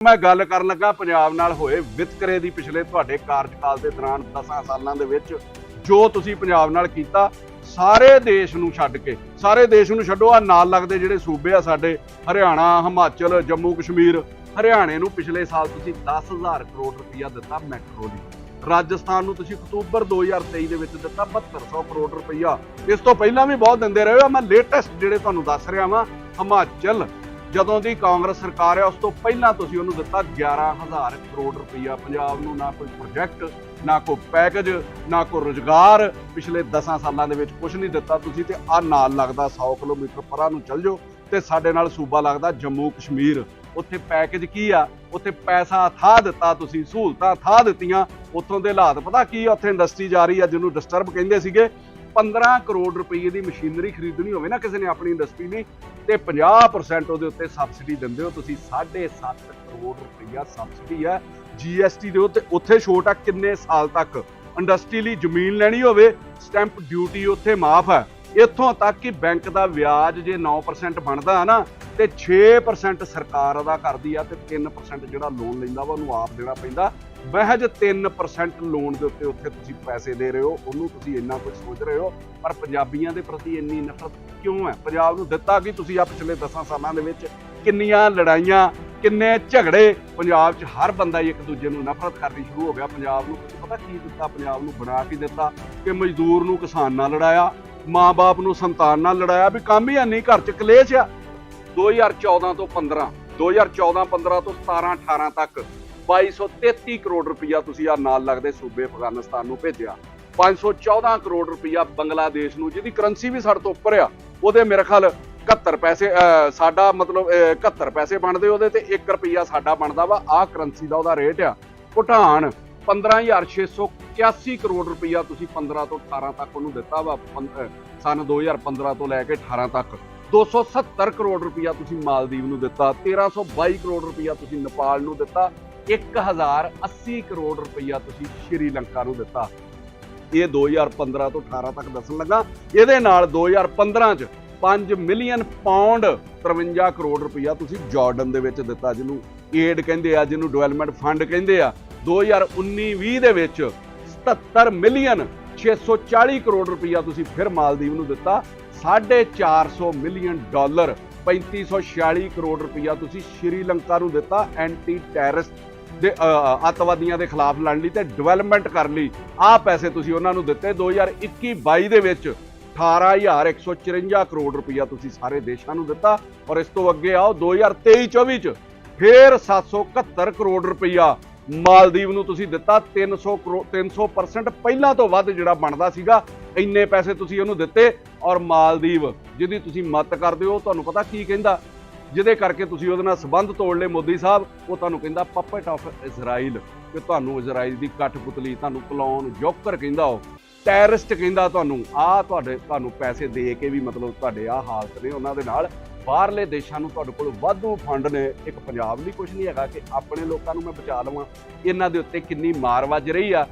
ਮੈਂ ਗੱਲ ਕਰਨ ਲੱਗਾ ਪੰਜਾਬ ਨਾਲ ਹੋਏ ਵਿਤਕਰੇ ਦੀ ਪਿਛਲੇ ਤੁਹਾਡੇ ਕਾਰਜਕਾਲ ਦੇ ਦੌਰਾਨ 10 ਸਾਲਾਂ ਦੇ ਵਿੱਚ, ਜੋ ਤੁਸੀਂ ਪੰਜਾਬ ਨਾਲ ਕੀਤਾ, ਸਾਰੇ ਦੇਸ਼ ਨੂੰ ਛੱਡ ਕੇ, ਸਾਰੇ ਦੇਸ਼ ਨੂੰ ਛੱਡੋ ਆ ਨਾਲ ਲੱਗਦੇ ਜਿਹੜੇ ਸੂਬੇ ਆ ਸਾਡੇ, ਹਰਿਆਣਾ, ਹਿਮਾਚਲ, ਜੰਮੂ, ਕਸ਼ਮੀਰ, ਹਰਿਆਣੇ ਨੂੰ ਪਿਛਲੇ ਸਾਲ ਤੁਸੀਂ 10000 ਕਰੋੜ ਰੁਪਇਆ ਦਿੱਤਾ ਮੈਟਰੋ ਲਈ ਰਾਜਸਥਾਨ ਨੂੰ ਤੁਸੀਂ ਅਕਤੂਬਰ 2023 ਦੇ ਵਿੱਚ ਦਿੱਤਾ 7200 ਕਰੋੜ ਰੁਪਇਆ ਇਸ ਤੋਂ ਪਹਿਲਾਂ ਵੀ ਬਹੁਤ ਦਿੰਦੇ ਰਹੇ ਹੋ ਮੈਂ ਲੇਟੈਸਟ ਜਿਹੜੇ ਤੁਹਾਨੂੰ ਦੱਸ ਰਿਹਾ ਵਾਂ, ਹਿਮਾਚਲ ਜਦੋਂ ਦੀ ਕਾਂਗਰਸ ਸਰਕਾਰ ਹੈ, ਉਸ ਤੋਂ ਪਹਿਲਾਂ ਤੁਸੀਂ ਉਹਨੂੰ ਦਿੱਤਾ 11000 ਕਰੋੜ ਰੁਪਈਆ। ਪੰਜਾਬ ਨੂੰ ਨਾ ਕੋਈ ਪ੍ਰੋਜੈਕਟ ਨਾ ਕੋਈ ਪੈਕੇਜ ਨਾ ਕੋਈ ਰੁਜ਼ਗਾਰ। ਪਿਛਲੇ 10 ਸਾਲਾਂ ਦੇ ਵਿੱਚ ਕੁਝ ਨਹੀਂ ਦਿੱਤਾ ਤੁਸੀਂ ਤੇ ਆ ਨਾਲ ਲੱਗਦਾ 100 ਕਿਲੋਮੀਟਰ ਪਰਾਂ ਨੂੰ ਚੱਲ ਜਾਓ ਤੇ ਸਾਡੇ ਨਾਲ ਸੂਬਾ ਲੱਗਦਾ ਜੰਮੂ ਕਸ਼ਮੀਰ। ਉੱਥੇ ਪੈਕੇਜ ਕੀ ਆ? ਉੱਥੇ ਪੈਸਾ ਥਾ ਦਿੱਤਾ ਤੁਸੀਂ, ਸਹੂਲਤਾਂ ਥਾ ਦਿੱਤੀਆਂ। ਉੱਥੋਂ ਦੇ ਹਾਲਾਤ ਪਤਾ ਕੀ ਆ? ਉੱਥੇ ਇੰਡਸਟਰੀ ਜਾ ਰਹੀ ਆ ਜਿਹਨੂੰ ਡਿਸਟਰਬ ਕਹਿੰਦੇ ਸੀਗੇ। 15 ਕਰੋੜ ਰੁਪਏ ਦੀ ਮਸ਼ੀਨਰੀ ਖਰੀਦਣੀ ਹੋਵੇ ਨਾ ਕਿਸੇ ਨੇ ਆਪਣੀ ਇੰਡਸਟਰੀ ਲਈ, ਤੇ 50% ਉਹਦੇ ਉੱਤੇ ਸਬਸਿਡੀ ਦਿੰਦੇ ਹੋ ਤੁਸੀਂ 7.5 ਕਰੋੜ ਰੁਪਈਆ ਸਬਸਿਡੀ ਹੈ ਜੀਐਸਟੀ ਦੇ ਉੱਤੇ। ਉੱਥੇ ਛੋਟ ਆ ਕਿੰਨੇ ਸਾਲ ਤੱਕ? ਇੰਡਸਟਰੀ ਲਈ ਜ਼ਮੀਨ ਲੈਣੀ ਹੋਵੇ ਸਟੈਂਪ ਡਿਊਟੀ ਉੱਥੇ ਮਾਫ ਹੈ। ਇੱਥੋਂ ਤੱਕ ਕਿ ਬੈਂਕ ਦਾ ਵਿਆਜ ਜੇ 9% ਬਣਦਾ ਹੈ ਨਾ, ਤੇ 6% ਸਰਕਾਰ ਅਦਾ ਕਰਦੀ ਆ ਤੇ 3% ਜਿਹੜਾ ਲੋਨ ਲੈਂਦਾ ਵਾ, ਉਹਨੂੰ ਆਪ ਦੇਣਾ ਪੈਂਦਾ। ਮਹਿਜ 3% ਲੋਨ ਦੇ ਉੱਤੇ ਉੱਥੇ ਤੁਸੀਂ ਪੈਸੇ ਦੇ ਰਹੇ ਹੋ, ਉਹਨੂੰ ਤੁਸੀਂ ਇੰਨਾ ਕੁਝ ਸੋਚ ਰਹੇ ਹੋ, ਪਰ ਪੰਜਾਬੀਆਂ ਦੇ ਪ੍ਰਤੀ ਇੰਨੀ ਨਫ਼ਰਤ ਕਿਉਂ ਹੈ? ਪੰਜਾਬ ਨੂੰ ਦਿੱਤਾ ਕਿ ਤੁਸੀਂ ਆ ਪਿਛਲੇ 10 ਸਾਲਾਂ ਦੇ ਵਿੱਚ ਕਿੰਨੀਆਂ ਲੜਾਈਆਂ, ਕਿੰਨੇ ਝਗੜੇ? ਪੰਜਾਬ 'ਚ ਹਰ ਬੰਦਾ ਇੱਕ ਦੂਜੇ ਨੂੰ ਨਫ਼ਰਤ ਕਰਨੀ ਸ਼ੁਰੂ ਹੋ ਗਿਆ। ਪੰਜਾਬ ਨੂੰ ਪਤਾ ਕੀ ਦਿੱਤਾ? ਪੰਜਾਬ ਨੂੰ ਬਣਾ ਕੇ ਦਿੱਤਾ ਕਿ ਮਜ਼ਦੂਰ ਨੂੰ ਕਿਸਾਨ ਨਾਲ ਲੜਾਇਆ। ਮਾਂ-ਬਾਪ ਨੂੰ ਸੰਤਾਨ ਨਾਲ ਲੜਾਇਆ ਵੀ ਕੰਮ ਹੀ ਨਹੀਂ ਘਰ 'ਚ ਕਲੇਸ਼ ਆ। 2014 ਤੋਂ 15 2014 15 ਤੋਂ 17 18 ਤੱਕ 2233 ਕਰੋੜ ਰੁਪਇਆ ਤੁਸੀਂ ਆ ਨਾਲ ਲੱਗਦੇ ਸੂਬੇ ਅਫਗਾਨਿਸਤਾਨ ਨੂੰ ਭੇਜਿਆ। 514 ਕਰੋੜ ਰੁਪਇਆ ਬੰਗਲਾਦੇਸ਼ ਨੂੰ ਜਿਹਦੀ ਕਰੰਸੀ ਵੀ ਸਾਡੇ ਤੋਂ ਉੱਪਰ ਆ ਉਹਦੇ ਮੇਰੇ ਖਿਆਲ 71 ਪੈਸੇ ਸਾਡਾ ਮਤਲਬ ਅਹ, 71 ਪੈਸੇ ਬਣਦੇ ਉਹਦੇ ਤੇ 1 ਰੁਪਇਆ ਸਾਡਾ ਬਣਦਾ ਵਾ ਆਹ ਕਰੰਸੀ ਦਾ ਉਹਦਾ ਰੇਟ ਆ। ਭੂਟਾਨ 15681 ਕਰੋੜ ਰੁਪਈਆ ਤੁਸੀਂ 15 ਤੋਂ 18 ਤੱਕ ਉਹਨੂੰ ਦਿੱਤਾ ਵਾ ਪੰ- ਅਹ, ਸੰਨ 2015 ਤੋਂ ਲੈ ਕੇ 18 ਤੱਕ। 270 ਕਰੋੜ ਰੁਪਈਆ ਤੁਸੀਂ ਮਾਲਦੀਵ ਨੂੰ ਦਿੱਤਾ 1322 ਕਰੋੜ ਰੁਪਈਆ ਤੁਸੀਂ ਨੇਪਾਲ ਨੂੰ ਦਿੱਤਾ 1080 ਕਰੋੜ ਰੁਪਈਆ ਤੁਸੀਂ ਸ਼੍ਰੀਲੰਕਾ ਨੂੰ ਦਿੱਤਾ। ਇਹ 2015 ਤੋਂ 18 ਤੱਕ ਦੱਸਣ ਲੱਗਾ। ਇਹਦੇ ਨਾਲ 2015 ਚ 5 ਮਿਲੀਅਨ ਪਾਉਂਡ 53 ਕਰੋੜ ਰੁਪਈਆ ਤੁਸੀਂ ਜਾਰਡਨ ਦੇ ਵਿੱਚ ਦਿੱਤਾ ਜਿਹਨੂੰ ਏਡ ਕਹਿੰਦੇ ਆ ਜਿਹਨੂੰ ਡਿਵੈਲਪਮੈਂਟ ਫੰਡ ਕਹਿੰਦੇ ਆ। 2019-20 ਦੇ ਵਿੱਚ 77 ਮਿਲੀਅਨ 640 ਕਰੋੜ ਰੁਪਇਆ ਤੁਸੀਂ ਫਿਰ ਮਾਲਦੀਵ ਨੂੰ ਦਿੱਤਾ। 450 ਮਿਲੀਅਨ ਡਾਲਰ 3546 ਕਰੋੜ ਰੁਪਇਆ ਤੁਸੀਂ ਸ਼੍ਰੀਲੰਕਾ ਨੂੰ ਦਿੱਤਾ ਐਂਟੀ ਟੈਰਰਿਸਟ ਦੇ ਅ, ਅੱਤਵਾਦੀਆਂ ਦੇ ਖਿਲਾਫ ਲੜਨ ਲਈ ਤੇ ਡਿਵੈਲਪਮੈਂਟ ਕਰਨ ਲਈ। ਆਹ ਪੈਸੇ ਤੁਸੀਂ ਉਹਨਾਂ ਨੂੰ ਦਿੱਤੇ। 2021-22 ਦੇ ਵਿੱਚ 18154 ਕਰੋੜ ਰੁਪਇਆ ਤੁਸੀਂ ਸਾਰੇ ਦੇਸ਼ਾਂ ਨੂੰ ਦਿੱਤਾ ਔਰ ਇਸ ਤੋਂ ਅੱਗੇ ਆਓ 2023-24 ਚ ਫੇਰ 771 ਕਰੋੜ ਰੁਪਇਆ ਮਾਲਦੀਵ ਨੂੰ ਤੁਸੀਂ ਦਿੱਤਾ 300 ਕਰੋੜ 300% ਪਹਿਲਾਂ ਤੋਂ ਵੱਧ ਜਿਹੜਾ ਬਣਦਾ ਸੀਗਾ। ਇੰਨੇ ਪੈਸੇ ਤੁਸੀਂ ਉਹਨੂੰ ਦਿੱਤੇ ਔਰ ਮਾਲਦੀਵ, ਜਿਹਦੀ ਤੁਸੀਂ ਮਤ ਕਰਦੇ ਹੋ ਤੁਹਾਨੂੰ ਪਤਾ ਕੀ ਕਹਿੰਦਾ? ਜਿਹਦੇ ਕਰਕੇ ਤੁਸੀਂ ਉਹਦੇ ਨਾਲ ਸਬੰਧ ਤੋੜ ਲਏ ਮੋਦੀ ਸਾਹਿਬ, ਉਹ ਤੁਹਾਨੂੰ ਕਹਿੰਦਾ ਪਪਟ ਆਫ ਇਜ਼ਰਾਈਲ ਕਿ ਤੁਹਾਨੂੰ ਇਜ਼ਰਾਈਲ ਦੀ ਕਠਪੁਤਲੀ, ਤੁਹਾਨੂੰ ਕਲੌਨ ਜੋਕਰ ਕਹਿੰਦਾ ਉਹ ਟੈਰਰਿਸਟ ਕਹਿੰਦਾ ਤੁਹਾਨੂੰ। ਆ ਤੁਹਾਡੇ ਤੁਹਾਨੂੰ ਪੈਸੇ ਦੇ ਕੇ ਵੀ ਮਤਲਬ ਤੁਹਾਡੇ ਆ ਹਾਲਤ ਨੇ ਉਹਨਾਂ ਦੇ ਨਾਲ। ਬਾਹਰਲੇ ਦੇਸ਼ਾਂ ਨੂੰ ਤੁਹਾਡੇ ਕੋਲ ਵਾਧੂ ਫੰਡ ਨੇ, ਇੱਕ ਪੰਜਾਬ ਲਈ ਕੁਝ ਨਹੀਂ ਹੈਗਾ ਕਿ ਆਪਣੇ ਲੋਕਾਂ ਨੂੰ ਮੈਂ ਬਚਾ ਲਵਾਂ। ਇਹਨਾਂ ਦੇ ਉੱਤੇ ਕਿੰਨੀ ਮਾਰ ਵੱਜ ਰਹੀ ਆ।